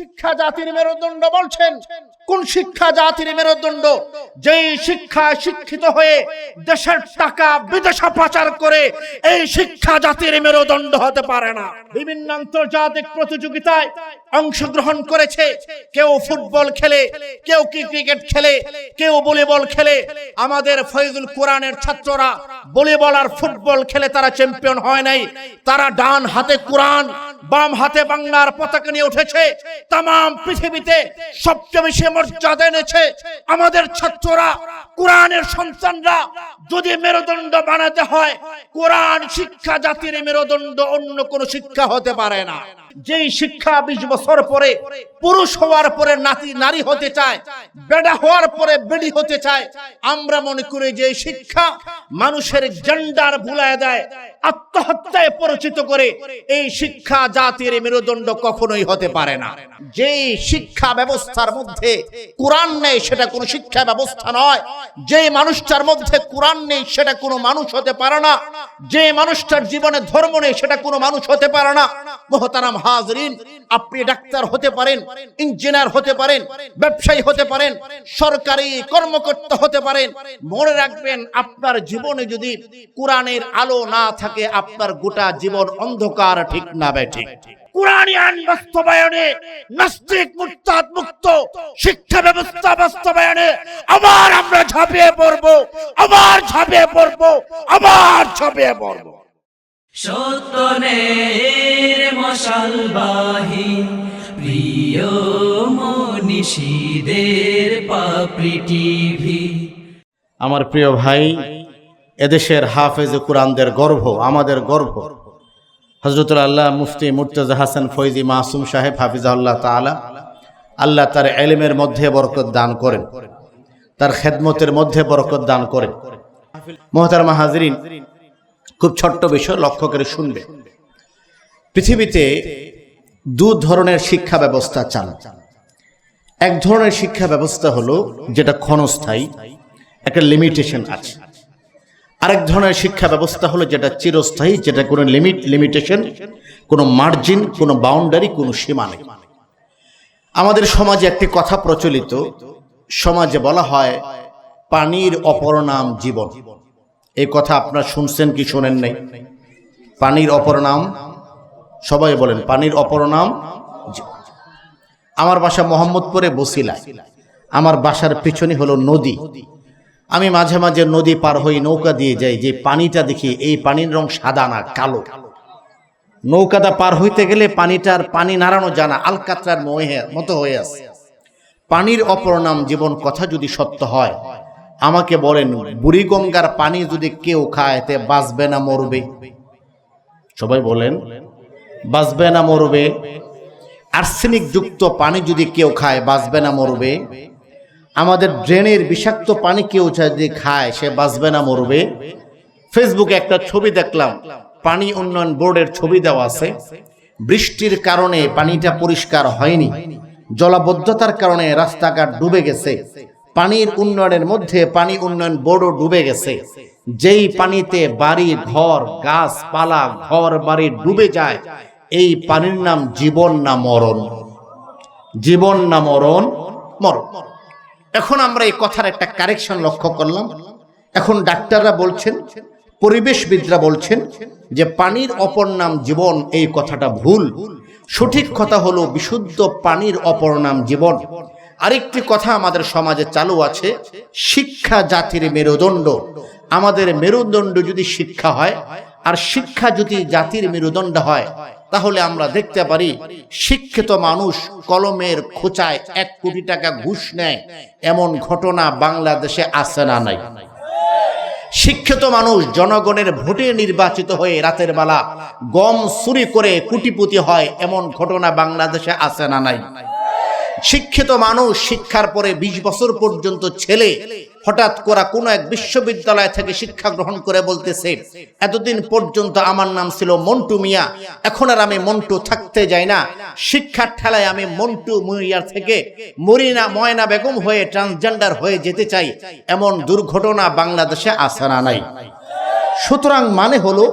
শিক্ষা জাতির মেরুদণ্ড বলছেন? কোন শিক্ষা জাতির মেরুদণ্ড? যেই শিক্ষা শিক্ষিত হয়ে দেশের টাকা বিদেশে পাচার করে, এই শিক্ষা জাতির মেরুদণ্ড হতে পারে না। বিভিন্ন আন্তর্জাতিক প্রতিযোগিতায় অংশগ্রহণ করেছে। কেউ ফুটবল খেলে, কেউ কি ক্রিকেট খেলে, কেউ ভলিবল খেলে। আমাদের ফয়জুল কোরআনের ছাত্ররা ভলিবল আর ফুটবল খেলে তারা চ্যাম্পিয়ন হয় নাই। তারা ডান হাতে কোরআন বাম হাতে বাংলার পতাকা নিয়ে উঠেছে। তাম পৃথিবীতে সবচেয়ে বেশি মর্যাদা এনেছে আমাদের ছাত্ররা, কোরআনের সন্তানরা। যদি মেরুদণ্ড বানাতে হয়, কোরআন শিক্ষা জাতির মেরুদণ্ড অন্য কোনো শিক্ষা হতে পারে না। যেই শিক্ষা বিশ বছর পরে পুরুষ হওয়ার পরে নাতি, নারী হতে চায় বেডা হওয়ার পরে বেডি হতে চায়, আমরা মনে করি যে শিক্ষা মানুষের জেন্ডার ভুলায় দেয়, আত্মহত্যায় পরিচিত করে এই শিক্ষা জাতির মেরুদণ্ড কখনোই হতে পারে না। যেই শিক্ষা ব্যবস্থার মধ্যে কোরআন নেই, সেটা কোনো শিক্ষা ব্যবস্থা নয়। যে মানুষটার মধ্যে কোরআন নেই, সেটা কোনো মানুষ হতে পারে না। যে মানুষটার জীবনে ধর্ম নেই, সেটা কোনো মানুষ হতে পারে না। মোহতারাম হাজরিন, আপনি ডাক্তার হতে পারেন, ইঞ্জিনিয়ার হতে পারেন, ব্যবসায়ী হতে পারেন, সরকারি কর্মকর্তা হতে পারেন। মনে রাখবেন, আপনার জীবনে যদি কোরআনের আলো না থাকে, আপনার গোটা জীবন অন্ধকার, ঠিক না ঠিক? কোরআনিয়ান বাস্তবায়নে, নাস্তিক মুক্তাদ মুক্ত শিক্ষা ব্যবস্থা বাস্তবায়নে আবার আমরা ঝাঁপিয়ে পড়ব, আবার ঝাঁপিয়ে পড়ব, আবার ঝাঁপিয়ে পড়ব। সত্যনের মশালবাহী প্রিয় মনীষীদের পাপড়ি টিভি। আমার প্রিয় ভাই, এদেশের হাফেজ কুরআনদের গর্ব, আমাদের গর্ব। হজরতুল আল্লাহ মুফতি মুর্তজা হাসান ফৈজি মাসুম সাহেব হাফিজাল্লাহ তাআলা, আল্লাহ তার এলেমের মধ্যে বরকত দান করেন। তার খেদমতের মধ্যে বরকত দান করেন। মহতারমা হাজরিন খুব ছোট্ট বিষয়, লক্ষ্য করে শুনবে। পৃথিবীতে দু ধরনের শিক্ষা ব্যবস্থা চান এক ধরনের শিক্ষা ব্যবস্থা হলো যেটা ক্ষণস্থায়ী, একটা লিমিটেশন আছে। আরেক ধরনের শিক্ষা ব্যবস্থা হলো যেটা চিরস্থায়ী, যেটা কোনো লিমিট লিমিটেশন কোনো মার্জিন কোনো বাউন্ডারি কোনো সীমা নেই। আমাদের সমাজে একটি কথা প্রচলিত, সমাজে বলা হয়, পানির অপর নাম জীবন। এই কথা আপনারা শুনছেন কি শোনেন নাই? পানির অপর নাম? সবাই বলেন, পানির অপর নাম? আমার বাসা মোহাম্মদপুরে বসিলায়। আমার বাসার পিছনে হলো নদী। আমি মাঝে মাঝে নদী পার হই নৌকা দিয়ে যাই, যে পানিটা দেখি এই পানির রং সাদা না কালো। নৌকাটা পার হইতে গেলে পানিটার পানি নাড়ানো জানা, আলকাতরার মতো হয়ে আছে। পানির অপর নাম, জীবন কথা যদি সত্য হয় আমাকে বলেন, বুড়িগঙ্গার পানি যদি কেউ খায়, তে বাঁচবে না মরবে? সবাই বলেন, বাঁচবে না মরবে। আর্সেনিক যুক্ত পানি যদি কেউ খায়, বাঁচবে না মরবে। আমাদের ড্রেনের বিষাক্ত পানি কেউ যদি খায়, সে বাঁচবে না মরবে। ফেসবুকে একটা ছবি দেখলাম, পানি উন্নয়ন বোর্ডের ছবি দেওয়া আছে। বৃষ্টির কারণে পানিটা পরিষ্কার হয়নি, জলাবদ্ধতার কারণে রাস্তাঘাট ডুবে গেছে। পানির উন্নয়নের মধ্যে পানি উন্নয়ন বোর্ডও ডুবে গেছে। যেই পানিতে বাড়ি, ঘর, গাছপালা ঘর বাড়ি ডুবে যায়, এই পানির নাম জীবন না মরণ। জীবন না মরণ মরণ। এখন আমরা এই কথার একটা কারেকশন লক্ষ্য করলাম। এখন ডাক্তাররা বলছেন, পরিবেশবিদরা বলছেন যে পানির অপর নাম জীবন, এই কথাটা ভুল। সঠিক কথা হলো বিশুদ্ধ পানির অপর নাম জীবন। আরেকটি কথা আমাদের সমাজে চালু আছে, শিক্ষা জাতির মেরুদণ্ড। আমাদের মেরুদণ্ড যদি শিক্ষা হয়, আর শিক্ষা যদি জাতির মেরুদণ্ড হয়, তাহলে আমরা দেখতে পারি, শিক্ষিত মানুষ কলমের খোঁচায় এক কোটি টাকা ঘুষ নেয়, এমন ঘটনা বাংলাদেশে আছে না নাই। শিক্ষিত মানুষ জনগণের ভোটে নির্বাচিত হয়ে রাতের বেলা গম চুরি করে কুটিপুতি হয়, এমন ঘটনা বাংলাদেশে আছে না নাই। শিক্ষিত মানুষ শিক্ষার পরে ২০ বছর পর্যন্ত ছেলে, হঠাৎ করা কোন এক বিশ্ববিদ্যালয় থেকে শিক্ষা গ্রহণ করে বলতেছে, এতদিন পর্যন্ত আমার নাম ছিল মন্টু মিয়া, এখন আর আমি মন্টু থাকতে যাই না। শিক্ষার ঠেলায় আমি মন্টু মিয়ার থেকে মরিনা ময়না বেগম হয়ে ট্রান্সজেন্ডার হয়ে যেতে চাই। এমন দুর্ঘটনা বাংলাদেশে আসে না নাই। সুতরাং মানে হলো,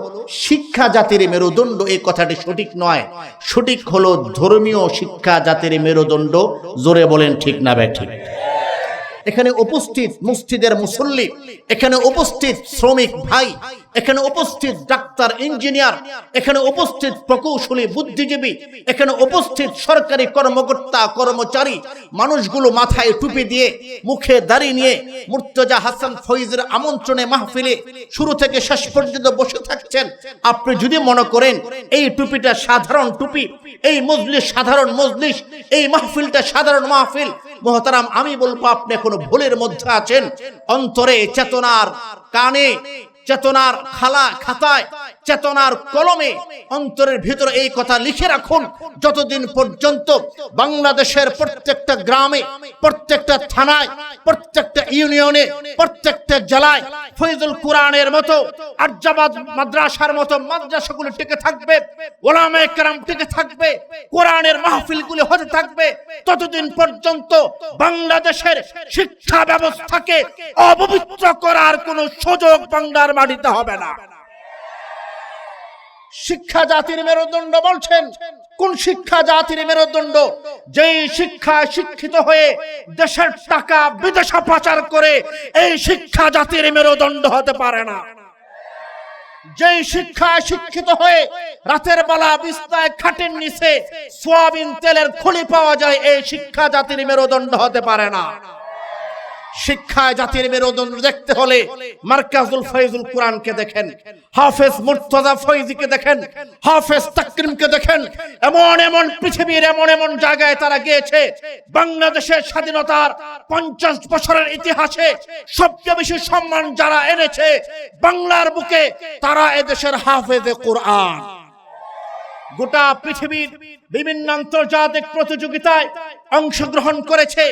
শিক্ষা জাতির মেরুদণ্ড এই কথাটি সঠিক নয়। সঠিক হলো ধর্মীয় শিক্ষা জাতির মেরুদণ্ড। জোরে বলেন ঠিক না ব্যাঠিক এখানে উপস্থিত মসজিদের মুসল্লি, এখানে উপস্থিত শ্রমিক ভাই, এখানে উপস্থিত ডাক্তার, ইঞ্জিনিয়ার, এখানে উপস্থিত প্রকৌশলী, বুদ্ধিজীবী, এখানে উপস্থিত সরকারি কর্মকর্তা, কর্মচারী, মানুষগুলো মাথায় টুপি দিয়ে, মুখে দাড়ি নিয়ে মুর্তজা হাসান ফৈজের আমন্ত্রণে মাহফিলে শুরু থেকে শেষ পর্যন্ত বসে থাকছেন। আপনি যদি মনে করেন এই টুপিটা সাধারণ টুপি, এই মজলিস সাধারণ মজলিস, এই মাহফিলটা সাধারণ মাহফিল মহতারাম আমি বলব আপনি এখনও ভুলের মধ্যে আছেন। অন্তরে চেতনার কানে চেতনার খালা খাতায়, চেতনার কলমে অন্তরের ভিতরে এই কথা লিখে রাখুন। যতদিন পর্যন্ত বাংলাদেশের প্রত্যেকটা গ্রামে, প্রত্যেকটা থানায়, প্রত্যেকটা ইউনিয়নে, প্রত্যেকটা জেলায় ফৈজুল কোরআনের মতো আর্যাবাদ মাদ্রাসার মতো মাদ্রাসাগুলো টিকে থাকবে ওলামে কেরাম টিকে থাকবে, কোরআনের মাহফিলগুলি হতে থাকবে, ততদিন পর্যন্ত বাংলাদেশের শিক্ষা ব্যবস্থাকে অপবিত্র করার কোনো সুযোগ বাংলার মাটিতে হবে না। শিক্ষা জাতির মেরুদণ্ড বলছেন, কোন শিক্ষা জাতির মেরুদণ্ড? যেই শিক্ষা শিক্ষিত হয়ে দেশের টাকা বিদেশে পাচার করে এই শিক্ষা জাতির মেরুদণ্ড হতে পারে না। যেই শিক্ষা শিক্ষিত হয়ে রাতের বেলা বিস্তায় খাটের নিচে সোয়াবিন তেলের খলি পাওয়া যায়, এই শিক্ষা জাতির মেরুদণ্ড হতে পারে না। শিক্ষায় জাতির মেরুদণ্ড দেখতে হলে মার্কাজুল ফৈজুল কোরআনকে দেখেন, হাফেজ মুর্তজা ফৈজিকে দেখেন, হাফেজ তাকরিমকে দেখেন। এমন এমন পৃথিবীর এমন এমন জায়গায় তারা গিয়েছে, বাংলাদেশের স্বাধীনতার পঞ্চাশ বছরের ইতিহাসে সবচেয়ে বেশি সম্মান যারা এনেছে, বাংলার বুকে তারা এদেশের হাফেজে কোরআন। গোটা পৃথিবীর বিভিন্ন আন্তর্জাতিক প্রতিযোগিতায় অংশগ্রহণ করেছে।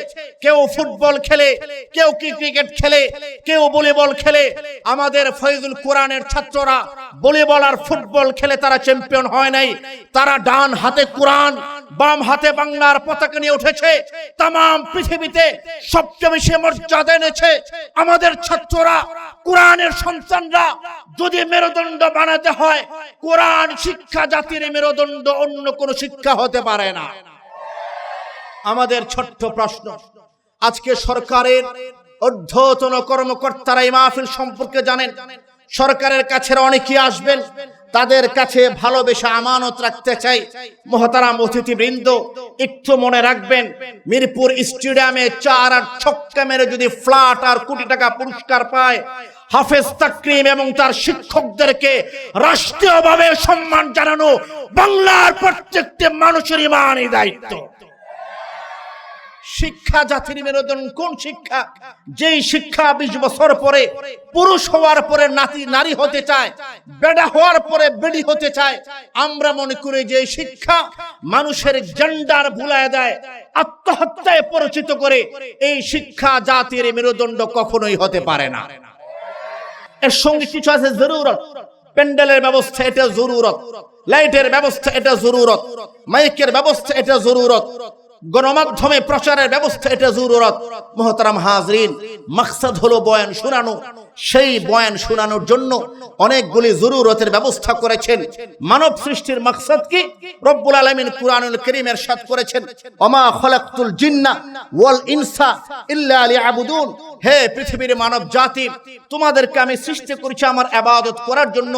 কেউ ফুটবল খেলে, কেউ কি ক্রিকেট খেলে, কেউ ভলিবল খেলে। আমাদের ফয়জুল কোরআনের ছাত্ররা ভলিবল আর ফুটবল খেলে তারা চ্যাম্পিয়ন হয় নাই। তারা ডান হাতে কোরআন বাম হাতে বাংলার পতাকা নিয়ে উঠেছে। তাম পৃথিবীতে সবচেয়ে বেশি মর্যাদা এনেছে আমাদের ছাত্ররা, কোরআনের সন্তানরা। যদি মেরুদণ্ড বানাতে হয়, কোরআন শিক্ষা জাতির মেরুদণ্ড অন্য কোন শিক্ষা হতে পারে না। আমাদের ছোট্ট প্রশ্ন, আজকে সরকারের ঊর্ধ্বতন কর্মকর্তারা এই মাহফিল সম্পর্কে জানেন। সরকারের কাছে অনেকে আসবেন তাদের কাছে ভালোবেসে আমানত রাখতে চাই। মহতারাম অতিথিবৃন্দ, একটু মনে রাখবেন, মিরপুর স্টেডিয়ামে চার আর ছক্কা মেরে যদি ফ্ল্যাট আর কোটি টাকা পুরস্কার পায়, হাফেজ তাকরিম এবং তার শিক্ষকদেরকে রাষ্ট্রীয়ভাবে সম্মান জানানো বাংলার প্রত্যেকটি মানুষের ইমানই দায়িত্ব। শিক্ষা জাতির মেরুদন কোন শিক্ষা? যেই শিক্ষা বিশ বছর পরে পুরুষ হওয়ার পরে নাতি, নারী হতে চায়, বেড়া হওয়ার পরে বেড়ি হতে চায়, আমরা মনে করি যে শিক্ষা মানুষের জেন্ডার ভুলায় দেয়, আত্মহত্যায় পরিচিত করে এই শিক্ষা জাতির মেরুদণ্ড কখনোই হতে পারে না। এর সঙ্গে কিছু আছে জরুরত। প্যান্ডেলের ব্যবস্থা এটা জরুরত। লাইটের ব্যবস্থা এটা জরুরত। মাইকের ব্যবস্থা এটা জরুরত। গণমাধ্যমে প্রচারের ব্যবস্থা এটা জরুরত। মোহতারাম হাজরিন মাকসাদ হলো বয়ান শোনানো। সেই বয়ান শোনানোর জন্য অনেকগুলি জরুরতের ব্যবস্থা করেছেন। মানব সৃষ্টির মাকসাদ কি? রব্বুল আলামিন কুরআনুল কারীম এরশাদ করেছেন। ওমা খলাকতুল জিন্না ওয়াল ইনসা ইল্লা লিয়াবুদুন। হে পৃথিবীর মানব জাতি, তোমাদেরকে আমি সৃষ্টি করেছি আমার আবাদত করার জন্য।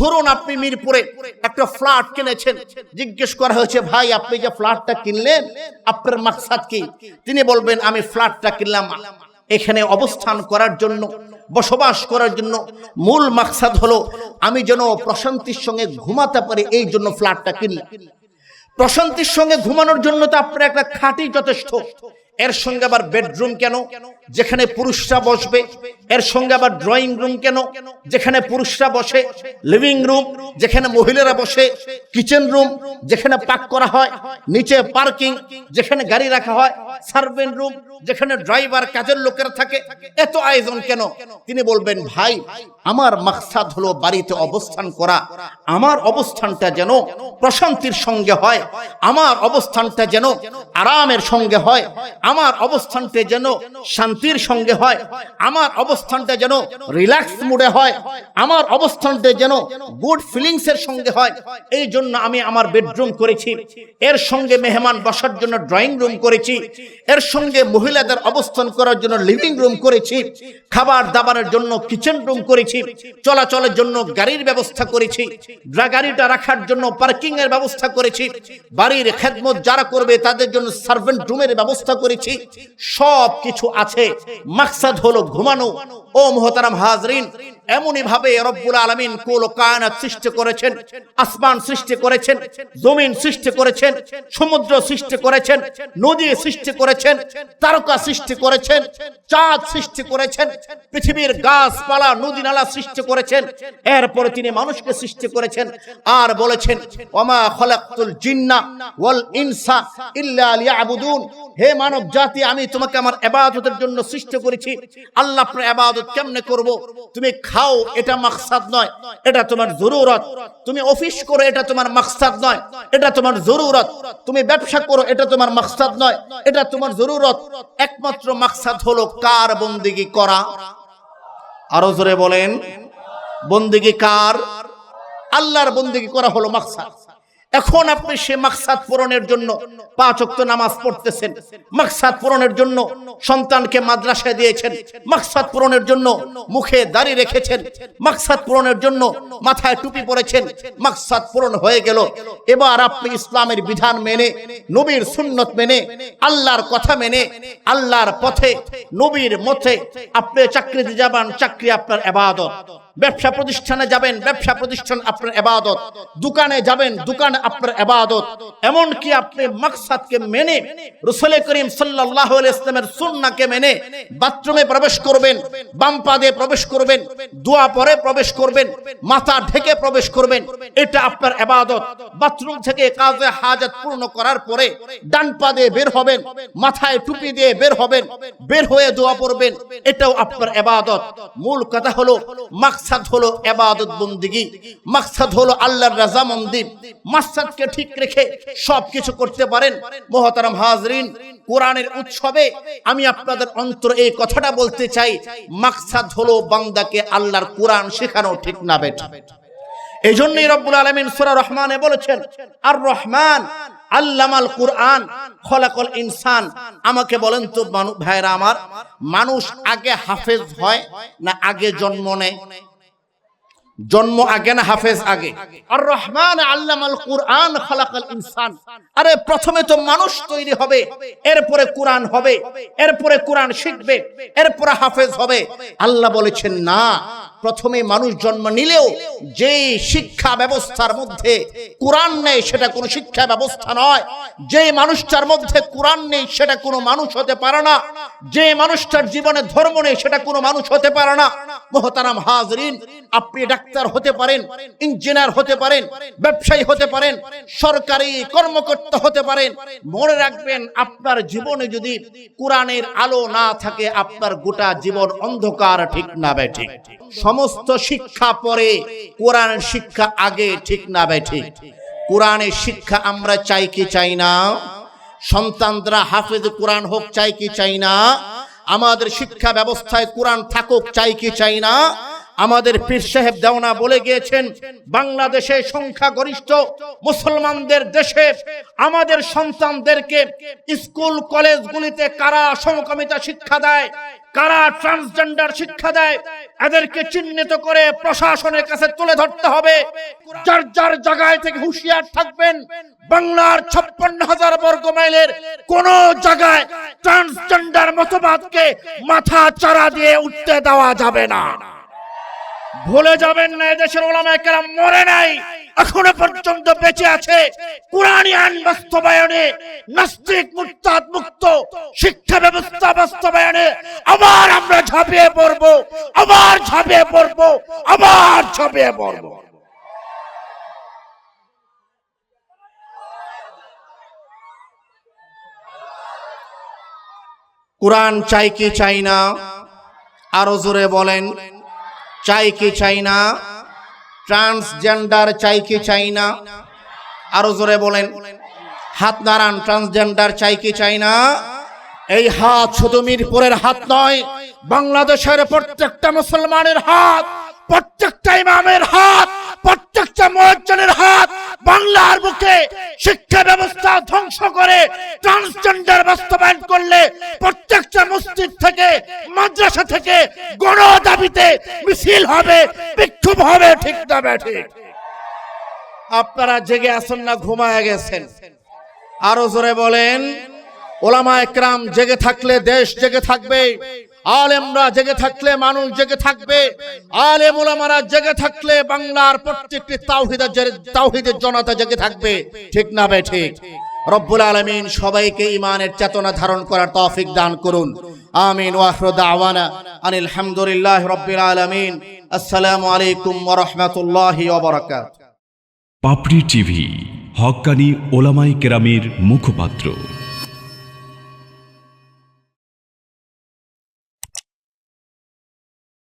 ধরুন আপনি মিরপুরে একটা ফ্ল্যাট কিনেছেন। জিজ্ঞেস করা হয়েছে, ভাই, আপনি যে ফ্ল্যাটটা কিনলেন, আপনার মাকসাদ কি? তিনি বলবেন, আমি ফ্ল্যাটটা কিনলাম এখানে অবস্থান করার জন্য, বসবাস করার জন্য মূল মাকসাদ হলো, আমি যেন প্রশান্তির সঙ্গে ঘুমাতে পারি, এই জন্য ফ্ল্যাটটা কিনি। প্রশান্তির সঙ্গে ঘুমানোর জন্য তো আপনার একটা খাঁটি যথেষ্ট। এর সঙ্গে আবার বেডরুম কেন? যেখানে পুরুষরা বসবে, এর সঙ্গে আবার ড্রয়িং রুম কেন? যেখানে পুরুষরা বসে লিভিং রুম যেখানে মহিলারা বসে কিচেন রুম যেখানে পাক করা হয়, নিচে পার্কিং যেখানে গাড়ি রাখা হয় সার্ভেন্ট রুম যেখানে ড্রাইভার কাজের লোকেরা থাকে, এত আয়োজন কেন? তিনি বলবেন, ভাই, আমার মাকসাদ হলো বাড়িতে অবস্থান করা। আমার অবস্থানটা যেন প্রশান্তির সঙ্গে হয়, আমার অবস্থানটা যেন আরামের সঙ্গে হয়, আমার অবস্থানটা যেন শান্তির সঙ্গে হয়, আমার অবস্থানটা যেন রিল্যাক্স মুডে হয়, আমার অবস্থানটা যেন গুড ফিলিংস এর সঙ্গে হয়, এই জন্য আমি আমার বেডরুম করেছি। এর সঙ্গে মেহমান বসার জন্য ড্রয়িং রুম করেছি। এর সঙ্গে মহিলাদের অবস্থান করার জন্য লিভিং রুম করেছি। খাবার দাবারের জন্য কিচেন রুম করেছি। চলাচলের জন্য গাড়ির ব্যবস্থা করেছি। গাড়িটা রাখার জন্য পার্কিং এর ব্যবস্থা করেছি। বাড়ির খেদমত যারা করবে তাদের জন্য সার্ভেন্ট রুমের ব্যবস্থা করেছি। সব কিছু আছে। মাকসাদ হলো ঘুমানো। ও মোহতারাম হাজরিন এমনই ভাবে রব্বুল আলমিন কুল কায়নাত সৃষ্টি করেছেন, আসমান সৃষ্টি করেছেন, জমিন সৃষ্টি করেছেন, সমুদ্র সৃষ্টি করেছেন, নদী সৃষ্টি করেছেন, তারকা সৃষ্টি করেছেন, চাঁদ সৃষ্টি করেছেন, পৃথিবীর গাছপালা, নদী নালা সৃষ্টি করেছেন, এরপরে তিনি মানুষকে সৃষ্টি করেছেন আর বলেছেন, ওমা খলাকতুল জিন্না ওয়াল ইনসা ইল্লা লিয়াবুদুন। হে মানব জাতি আমি তোমাকে আমার ইবাদতের জন্য সৃষ্টি করেছি, আল্লাহ আপনার ইবাদত কেমনে করব? তুমি খাও, এটা মাকসাদ নয়, এটা তোমার জরুরত। তুমি অফিস করো, এটা তোমার মাকসাদ নয়, এটা তোমার জরুরত। তুমি ব্যবসা করো, এটা তোমার মাকসাদ নয়, এটা তোমার জরুরত। একমাত্র মাকসাদ হলো কার বন্দিগি করা। আরও জোরে বলেন, বন্দিগি কার? আল্লাহর বন্দিগি করা হলো মাকসাদ। এখন আপনি সে মাকসাদ পূরণের জন্য পাঁচ ওয়াক্ত নামাজ পড়তেছেন। মাকসাদ পূরণের জন্য সন্তানকে মাদ্রাসায় দিয়েছেন। মাকসাদ পূরণের জন্য মুখে দাড়ি রেখেছেন। মাকসাদ পূরণের জন্য মাথায় টুপি পরেছেন। মাকসাদ পূরণ হয়ে গেল। এবার আপনি ইসলামের বিধান মেনে, নবীর সুন্নত মেনে, আল্লাহর কথা মেনে, আল্লাহর পথে, নবীর মতে আপনি চাকরিতে যাবেন চাকরি আপনার এবাদত। ব্যবসা প্রতিষ্ঠানে যাবেন, ব্যবসা প্রতিষ্ঠান আপনার এবাদত দোকানে যাবেন, দোকান আপনার এবাদত এমন কি আপনি মাকসাদকে মেনে রসুল করিম আলাইহি ইসলামের সুন্নাহকে মেনে বাথরুমে প্রবেশ করবেন, বাম পা দিয়ে প্রবেশ করবেন, দোয়া পরে প্রবেশ করবেন, মাথা ঢেকে প্রবেশ করবেন, এটা আপনার এবাদত বাথরুম থেকে কাজে হাজত পূর্ণ করার পরে ডান পা দিয়ে বের হবেন, মাথায় টুপি দিয়ে বের হবেন, বের হয়ে দোয়া পড়বেন, এটাও আপনার এবাদত মূল কথা হলো, মাকসাদ হলো এবাদত বন্দিগি। মাকসাদ হলো আল্লাহর রাজামন্দি মাকসাদকে ঠিক রেখে সব কিছু করতে পারেন। মোহতারাম হাজরিন, কোরআনের উৎসবে আমি আপনাদের অন্তর এই কথাটা বলতে চাই, মাকসাদ হলো বান্দাকে আল্লাহর কোরআন শেখানো ঠিক না বেটা এই জন্যই রব্বুল আলমিন সুরা রহমানে বলেছেন, আর রহমান আল্লামাল কুরআন, খলাকল ইনসান। আমাকে বলেন তো ভাইরা আমার, মানুষ আগে হাফেজ হয় না আগে জন্ম নেয়? জন্ম আগে না হাফেজ আগে? আর রহমান আল্লামাল কুরআন খালাকাল ইনসান। আরে প্রথমে তো মানুষ তৈরি হবে, এরপরে কোরআন হবে, এরপরে কোরআন শিখবে, এরপরে হাফেজ হবে। আল্লাহ বলেছেন, না প্রথমে মানুষ জন্ম নিলেও যে শিক্ষা ব্যবস্থার মধ্যে কোরআন নেই, সেটা কোনো শিক্ষা ব্যবস্থা নয়। যে মানুষটার মধ্যে কোরআন নেই, সেটা কোনো মানুষ হতে পারে না। যে মানুষটার জীবনে ধর্ম নেই, সেটা কোনো মানুষ হতে পারে না। মোহতারাম হাজরিন, আপনি ডাক্তার হতে পারেন, ইঞ্জিনিয়ার হতে পারেন, ব্যবসায়ী হতে পারেন, সরকারি কর্মকর্তা হতে পারেন। মনে রাখবেন, আপনার জীবনে যদি কোরআনের আলো না থাকে, আপনার গোটা জীবন অন্ধকার, ঠিক না বেঠিক সমস্ত শিক্ষা পরে কোরআন শিক্ষা আগে ঠিক না বেঠিক কোরআনের শিক্ষা আমরা চাই কি চাই না? সন্তানরা হাফেজ কোরআন হোক চাই কি চাই না? আমাদের শিক্ষা ব্যবস্থায় কোরআন থাকুক চাই কি চাই না? আমাদের পীর সাহেব দেওনা বলে গিয়েছেন, বাংলাদেশে সংখ্যা গরিষ্ঠ মুসলমানদের দেশে আমাদের সন্তানদেরকে স্কুল, কলেজগুলিতে কারা সমকামিতা শিক্ষা দেয়, কারা ট্রান্সজেন্ডার শিক্ষা দেয়, এদেরকে চিহ্নিত করে প্রশাসনের কাছে তুলে ধরতে হবে। যার যার জায়গায় থেকে হুঁশিয়ার থাকবেন, বাংলার ছাপ্পান্ন হাজার বর্গ মাইলের কোন জায়গায় ট্রান্সজেন্ডার মতবাদকে মাথা চারা দিয়ে উঠতে দেওয়া যাবে না। ভুলে যাবেন না, এদেশের ওলামায়ে কেরাম মরে নাই, এখনও পর্যন্ত বেঁচে আছে। কোরআনী আইন বাস্তবায়নে নাস্তিক মুক্তাদ মুক্ত শিক্ষা ব্যবস্থা বাস্তবায়নে আবার আমরা ঝাঁপিয়ে পড়ব, আবার ঝাঁপিয়ে পড়ব, আবার ঝাঁপিয়ে পড়ব। কোরআন চাই কি চাই না, আরও জোরে বলেন। চাই কি চাই না? ট্রান্সজেন্ডার চাই কি চাই না? আরও জোরে বলেন। হাত নাড়ান ট্রান্সজেন্ডার চাই কি চাই না? এই হাত শুধু মিরপুরের হাত নয়, বাংলাদেশের প্রত্যেকটা মুসলমানের হাত, প্রত্যেকটা ইমামের হাত, প্রত্যেকটা মহাজনের হাত বাংলার বুকে শিক্ষা ব্যবস্থা ধ্বংস করে ট্রান্সজেন্ডার বাস্তবায়ন করলে প্রত্যেকটা মসজিদ থেকে, মাদ্রাসা থেকে গণ দাবিতে মিছিল হবে, বিক্ষোভ হবে, ঠিক না ঠিক আপনারা জেগে আছেন না, ঘুমায় গেছেন। আরও জোরে বলেন ওলামা একরাম জেগে থাকলে দেশ জেগে থাকবে আলেমরা জেগে থাকলে মানুষ জেগে থাকবে। আলেম ওলামারা জেগে থাকলে বাংলার প্রত্যেকটি তাওহিদের তাওহিদের জনতা জেগে থাকবে। ঠিক না বে ঠিক? রব্বুল আলমিন সবাইকে ইমানের চেতনা ধারণ করার তৌফিক দান করুন। আমিন ওয়াহরু দাওয়ানা আনিল হামদুলিল্লাহ রব্বিল আলামিন। আসসালামু আলাইকুম ওয়া রাহমাতুল্লাহি ওয়া বারাকাতুহু। পাপড়ি টিভি হক্কানি ওলামাই কেরামের মুখপাত্র।